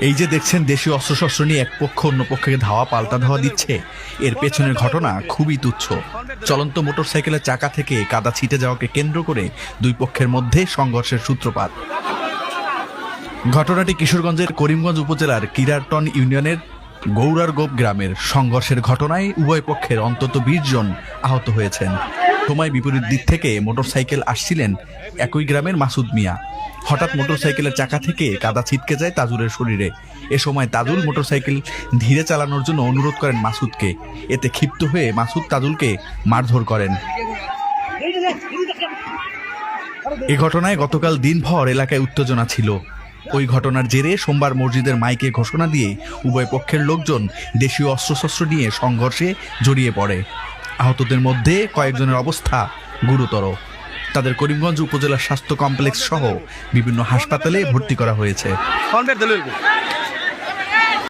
এই যে দেখছেন দেশীয় অস্ত্রশস্ত্র নিয়ে এক পক্ষ অন্য পক্ষকে ধাওয়া, পাল্টা ধাওয়া দিচ্ছে, এর পেছনের ঘটনা খুবই তুচ্ছ। চলন্ত মোটরসাইকেলের চাকা থেকে কাদা ছিটে যাওয়াকে কেন্দ্র করে দুই পক্ষের মধ্যে সংঘর্ষের সূত্রপাত। ঘটনাটি কিশোরগঞ্জের করিমগঞ্জ উপজেলার কিরারটন ইউনিয়নের গৌরারগোপ গ্রামের সংঘর্ষের ঘটনায় উভয় পক্ষের অন্তত বিশ জন আহত হয়েছেন। সময় বিপরীত দিক থেকে মোটরসাইকেল আসছিলেন একই গ্রামের মাসুদ মিয়া। হঠাৎ মোটরসাইকেলের চাকা থেকে কাদা ছিটকে যায় তাজুরের শরীরে। এ সময় তাজুল মোটরসাইকেল ধীরে চালানোর জন্য অনুরোধ করেন মাসুদকে। এতে ক্ষিপ্ত হয়ে মাসুদ তাজুলকে মারধর করেন। এ ঘটনায় গতকাল দিনভর এলাকায় উত্তেজনা ছিল। ওই ঘটনার জেরে সোমবার মসজিদের মাইকে ঘোষণা দিয়ে উভয় পক্ষের লোকজন দেশীয় অস্ত্রশস্ত্র নিয়ে সংঘর্ষে জড়িয়ে পড়ে। আহতদের মধ্যে কয়েকজনের অবস্থা গুরুতর। তাদের করিমগঞ্জ উপজেলা স্বাস্থ্য কমপ্লেক্স সহ বিভিন্ন হাসপাতালে ভর্তি করা হয়েছে।